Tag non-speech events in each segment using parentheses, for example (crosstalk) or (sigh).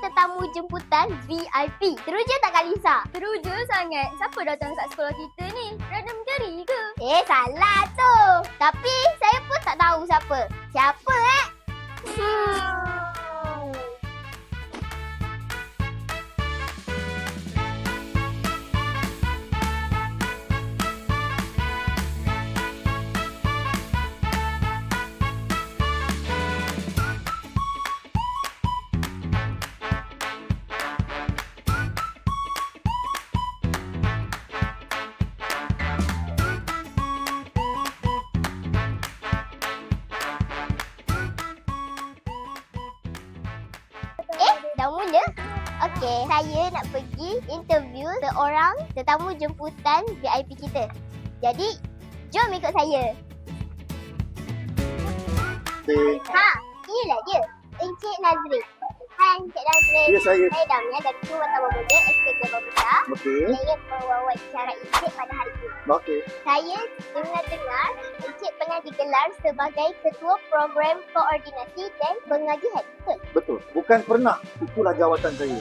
tetamu jemputan VIP. Teruja tak Kalisa? Teruja sangat. Siapa datang kat sekolah kita ni? Random Gary ke? Eh, salah tu. Tapi saya pun tak tahu siapa. Siapa eh? Hmm. Dah mula? Okey, saya nak pergi interview seorang tetamu jemputan VIP kita. Jadi, jom ikut saya. Ha, inilah dia. Encik Nazrin. Hai Encik Nazrin. Ya, saya. Saya Damia dari Kru Wartawan Muda SK Global Besar. Okey. Saya ingin mewawancara Encik pada hari ini. Okey. Saya dengar-dengar Encik pernah digelar sebagai Ketua Program Koordinasi dan Pengajian. Betul? Betul. Bukan pernah. Itulah jawatan saya.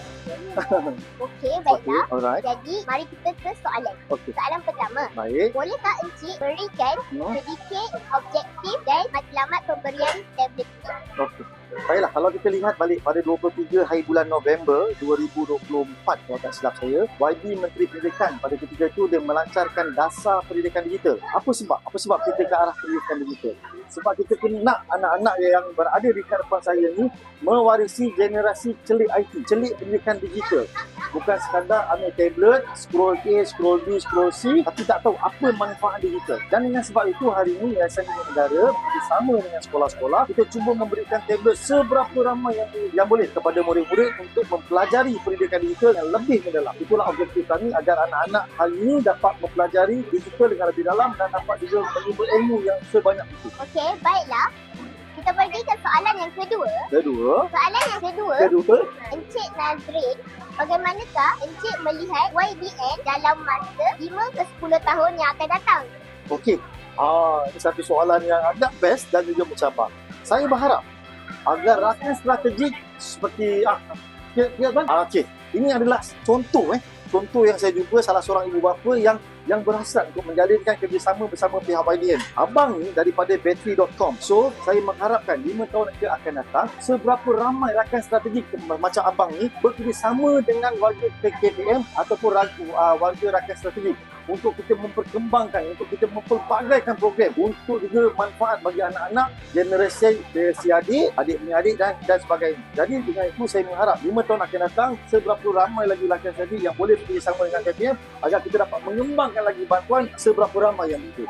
Okey, (laughs) Okey. baiklah. Alright. Jadi, mari kita ke soalan. Okey. Soalan pertama. Baik. Bolehkah Encik berikan Hmm. sedikit objektif dan matlamat pemberian tablet ini? Okey. Baiklah, kalau kita lihat balik pada 23 hari bulan November 2024, kalau tak silap saya, YB Menteri Pendidikan pada ketika itu dia melancarkan dasar pendidikan digital. Apa sebab? Apa sebab kita ke arah pendidikan digital? Sebab kita kena nak anak-anak yang berada di depan saya ni mewarisi generasi celik IT, celik pendidikan digital. Bukan sekadar ambil tablet, scroll A, scroll B, scroll C, tapi tak tahu apa manfaat digital. Dan dengan sebab itu hari ini Yayasan Ibu Negara bersama dengan sekolah-sekolah kita cuba memberikan tablet seberapa ramai yang, yang boleh kepada murid-murid untuk mempelajari pendidikan digital yang lebih mendalam. Itulah objektif kami agar anak-anak hari ini dapat mempelajari digital dengan lebih dalam dan dapat juga menimba ilmu yang sebanyak itu. Okey, baiklah. Kita pergi ke soalan yang kedua. Kedua, Soalan yang kedua, kedua, Encik Nazrin, bagaimanakah Encik melihat YBN dalam masa 5 ke 10 tahun yang akan datang? Okey. Ah, ini satu soalan yang agak best dan juga mencabar. Saya berharap agar rakan strategik seperti ah, ya, ya? Ah, okey. Ini adalah contoh eh. Contoh yang saya jumpa salah seorang ibu bapa yang yang berhasrat untuk menjalinkan kerjasama bersama pihak YDN. Abang ni daripada battery.com. So, saya mengharapkan 5 tahun ke akan datang, seberapa ramai rakan strategik macam abang ni bekerjasama dengan warga KPM ataupun uh, warga rakan strategik untuk kita memperkembangkan, untuk kita mempelbagaikan program untuk juga manfaat bagi anak-anak, generasi generasi adik, adik adik dan dan sebagainya. Jadi dengan itu saya mengharap 5 tahun akan datang seberapa ramai lagi rakan strategik yang boleh bekerjasama dengan KPM agar kita dapat mengembangkan lagi bantuan seberapa ramai yang itu.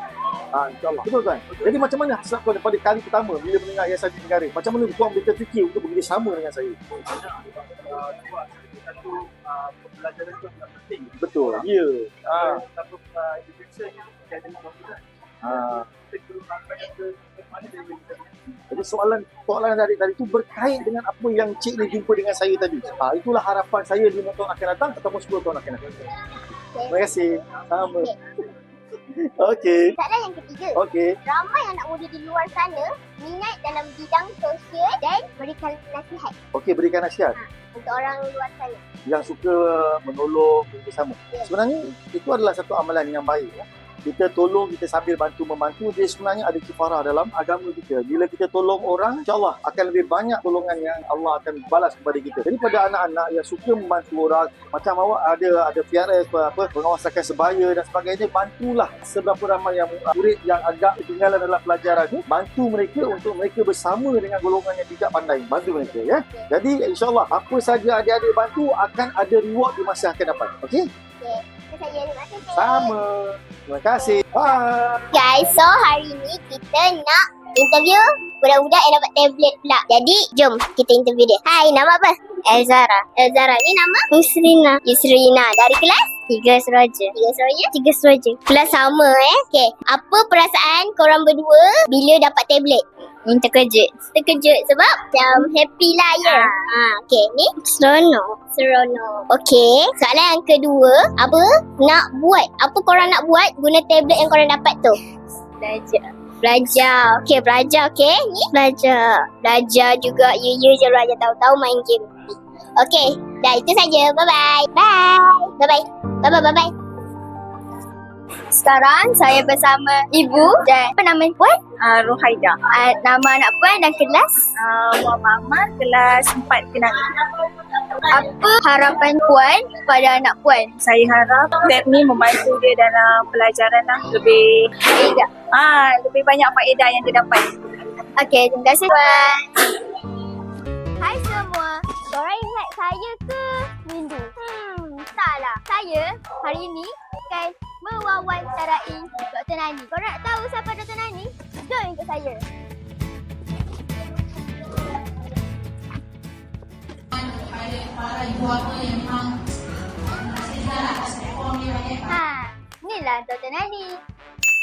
Ha, InsyaAllah. Betul kan? Jadi macam mana hasrat kau daripada kali pertama bila mendengar Yayasan Di Negara? Macam mana kau ambil terfikir untuk bekerjasama dengan saya? satu uh, pembelajaran itu sangat penting. Betul. Ya. Ha. Satu uh, buat. Ha. Kita perlu ke ke mana dia boleh kita Jadi soalan soalan dari tadi itu berkait dengan apa yang Cik ni jumpa dengan saya tadi. Ha, itulah harapan saya 5 tahun akan datang ataupun 10 tahun akan datang. Terima kasih. Sama. Okey. Soalan yang ketiga, Okey. ramai anak muda di luar sana minat dalam bidang sosial dan berikan nasihat Okey, berikan nasihat untuk orang luar sana. yang suka menolong bersama. Ya. Sebenarnya itu adalah satu amalan yang baik. Ya. Kita tolong, kita sambil bantu membantu, dia sebenarnya ada kifarah dalam agama kita. Bila kita tolong orang, insyaAllah akan lebih banyak tolongan yang Allah akan balas kepada kita. Jadi pada anak-anak yang suka membantu orang, macam awak ada ada PRS, apa, apa pengawasan sebaya dan sebagainya, bantulah seberapa ramai yang murid yang agak ketinggalan dalam pelajaran ni, bantu mereka untuk mereka bersama dengan golongan yang tidak pandai. Bantu mereka ya. Jadi insyaAllah apa saja adik-adik bantu akan ada reward di masa akan datang. Okey? Saya kasih. Sama. Terima kasih. Bye. Guys, so hari ni kita nak interview budak-budak yang dapat tablet pula. Jadi, jom kita interview dia. Hai, nama apa? Elzara. Elzara, ni nama? Yusrina. Yusrina. Dari kelas? Tiga Seraja. Tiga Seraja? Tiga Seraja. Kelas sama eh. Okay. Apa perasaan korang berdua bila dapat tablet? Hmm, terkejut. Terkejut sebab macam happy lah ya. Ha. Okay, ni? Seronok. Seronok. Okay, soalan yang kedua. Apa nak buat? Apa korang nak buat guna tablet yang korang dapat tu? Belajar. Belajar. Okey, belajar. Okey, ni belajar. Belajar juga. You, you je belajar tahu-tahu main game. Okey, dah itu saja. Bye-bye. Bye. Bye-bye. Bye-bye, bye-bye. Sekarang saya bersama ibu dan apa nama puan? uh, Ruhaida. Uh, nama anak puan dan kelas. Uh, Muhammad kelas 4 kenali. Apa harapan puan pada anak puan? Saya harap tab ni membantu dia dalam pelajaran lah. Lebih Tidak. ah lebih banyak faedah yang dia dapat. Okey, terima kasih puan. Hai semua. Korang ingat saya ke Windu? Hmm, taklah. Saya hari ini akan mewawancarai Dr. Nani. Korang nak tahu siapa Dr. Nani? Jom ikut saya. Ha, inilah Dr. Nani.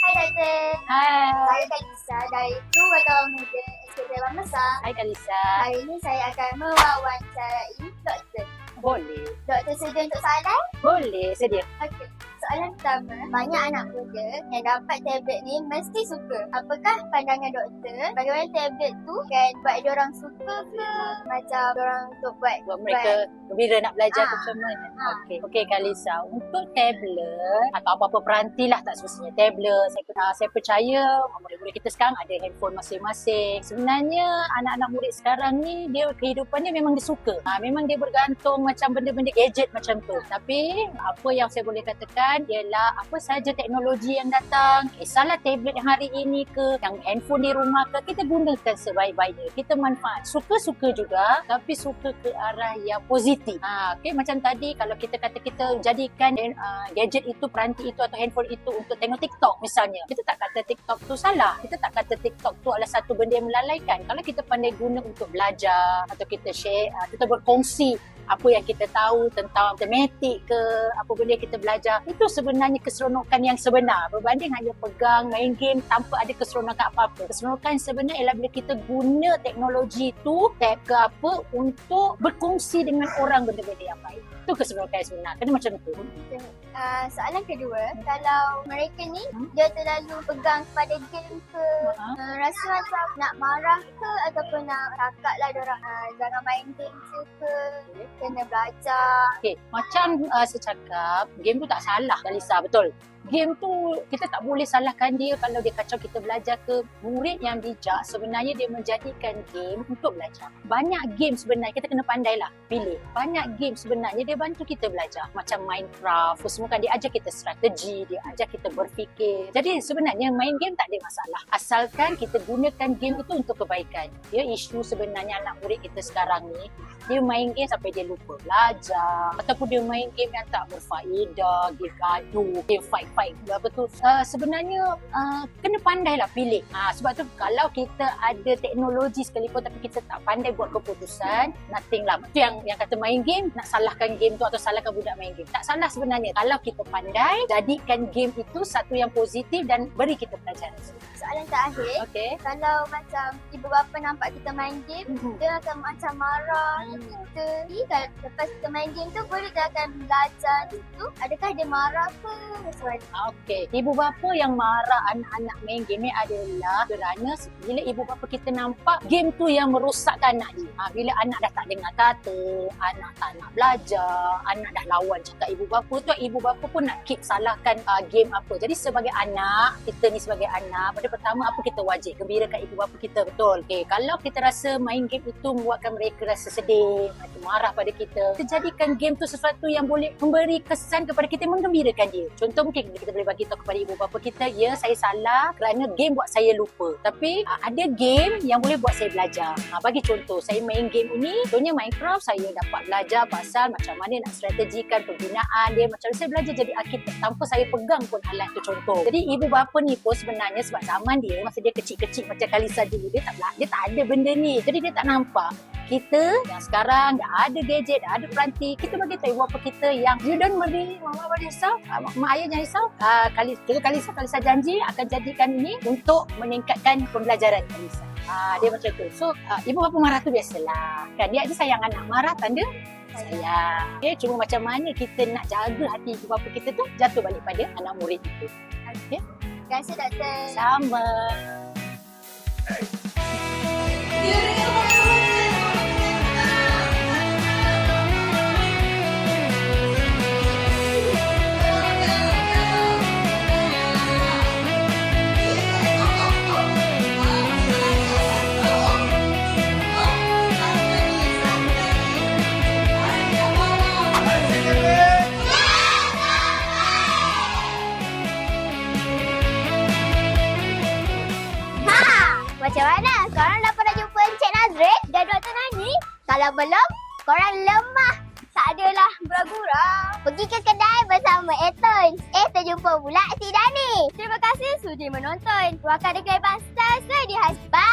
Hai Dr. Hai. Saya Kalisa dari Kru Atau Muda SKT Besar. Hai Kalisa. Hari ini saya akan mewawancarai doktor. Boleh. Doktor sedia untuk soalan? Boleh. Sedia. Okey. Soalan pertama, banyak anak muda yang dapat tablet ni mesti suka. Apakah pandangan doktor? Bagaimana tablet tu kan buat dia orang suka ke macam dia orang untuk buat Buat mereka gembira nak belajar Ah. ke macam mana. Ah. Okey. Okey Kalisa. Untuk tablet atau apa-apa peranti lah tak semestinya tablet. Saya, uh, saya percaya murid-murid kita sekarang ada handphone masing-masing. Sebenarnya anak-anak murid sekarang ni dia kehidupan dia memang dia suka. Ha, memang dia bergantung macam benda-benda gadget macam tu. Tapi apa yang saya boleh katakan ialah apa saja teknologi yang datang, kisahlah tablet hari ini ke, yang handphone di rumah ke, kita gunakan sebaik-baiknya. Kita manfaat. Suka-suka juga tapi suka ke arah yang positif. Ha, okay, macam tadi kalau kita kata kita jadikan uh, gadget itu, peranti itu atau handphone itu untuk tengok TikTok misalnya. Kita tak kata TikTok tu salah. Kita tak kata TikTok tu adalah satu benda yang melalaikan. Kalau kita pandai guna untuk belajar atau kita share, uh, kita berkongsi apa yang kita tahu tentang matematik ke apa benda yang kita belajar. Itu sebenarnya keseronokan yang sebenar. Berbanding hanya pegang main game tanpa ada keseronokan apa-apa. Keseronokan sebenar ialah bila kita guna teknologi tu tab ke apa untuk berkongsi dengan orang benda-benda yang baik. Itu keseronokan yang sebenar. Kena macam tu. Uh, soalan kedua, kalau mereka ni Hmm? dia terlalu pegang kepada game ke, Ha? uh, rasa macam nak marah ke ataupun nak cakap lah diorang uh, jangan main game ke, kena belajar. Okay, macam uh, saya cakap, game tu tak salah Kalisa, betul. Game tu kita tak boleh salahkan dia kalau dia kacau kita belajar ke. Murid yang bijak sebenarnya dia menjadikan game untuk belajar. Banyak game sebenarnya kita kena pandailah pilih. Banyak game sebenarnya dia bantu kita belajar. Macam Minecraft, semua kan dia ajar kita strategi, dia ajar kita berfikir. Jadi sebenarnya main game tak ada masalah. Asalkan kita gunakan game itu untuk kebaikan. Dia isu sebenarnya anak murid kita sekarang ni dia main game sampai dia lupa belajar ataupun dia main game yang tak berfaedah, game gaduh, game fight-fight apa tu. Uh, sebenarnya uh, kena pandailah pilih. Ha, sebab tu kalau kita ada teknologi sekalipun tapi kita tak pandai buat keputusan, nothing lah. Itu yang yang kata main game, nak salahkan game tu atau salahkan budak main game. Tak salah sebenarnya. Kalau kita pandai, jadikan game itu satu yang positif dan beri kita pelajaran. Soalan terakhir, Okay. kalau macam ibu bapa nampak kita main game, dia akan macam marah Hmm. kita. Jadi kalau lepas kita main game tu, boleh dia akan belajar tu. Adakah dia marah ke? Macam? Okey, ibu bapa yang marah anak-anak main game ni adalah kerana bila ibu bapa kita nampak game tu yang merosakkan anak dia. Ha, bila anak dah tak dengar kata, anak tak nak belajar, anak dah lawan cakap ibu bapa tu, ibu bapa pun nak keep salahkan uh, game apa. Jadi sebagai anak, kita ni sebagai anak, pada pertama apa kita wajib gembirakan ibu bapa kita betul. Okey, kalau kita rasa main game itu membuatkan mereka rasa sedih, mereka marah pada kita, kita jadikan game tu sesuatu yang boleh memberi kesan kepada kita menggembirakan dia. Contoh mungkin kita boleh bagi tahu kepada ibu bapa kita, ya saya salah kerana game buat saya lupa. Tapi ada game yang boleh buat saya belajar. Uh, bagi contoh, saya main game ini, contohnya Minecraft, saya dapat belajar pasal macam mana nak strategikan pembinaan dia, macam saya belajar jadi arkitek tanpa saya pegang pun alat tu contoh. Jadi ibu bapa ni pun sebenarnya sebab zaman dia, masa dia kecil-kecil macam Kalisa dulu, dia tak dia tak ada benda ni. Jadi dia tak nampak kita yang sekarang dah ada gadget, dah ada peranti, kita bagi tahu ibu bapa kita yang you don't worry, mama boleh risau, uh, mak ayah jangan risau. Uh, kali kita Kalisa Kalisa janji akan jadikan ini untuk meningkatkan pembelajaran Kalisa. Ah dia macam tu. So uh, ibu bapa marah tu biasalah. Kan dia aja sayang anak marah tanda sayang. Okay, cuma macam mana kita nak jaga hati ibu bapa kita tu jatuh balik pada anak murid itu. Okay. Terima kasih doktor. Sama. Ha! Macam mana? Korang dah pernah jumpa Encik Nazrin dan Dr. Nani? Kalau belum, korang lemah. Tak adalah gurau-gurau. Pergi ke kedai bersama Eton. Eh, terjumpa pula si Dani. Terima kasih sudi menonton. Ruangkan deklarasi Stars di Haspa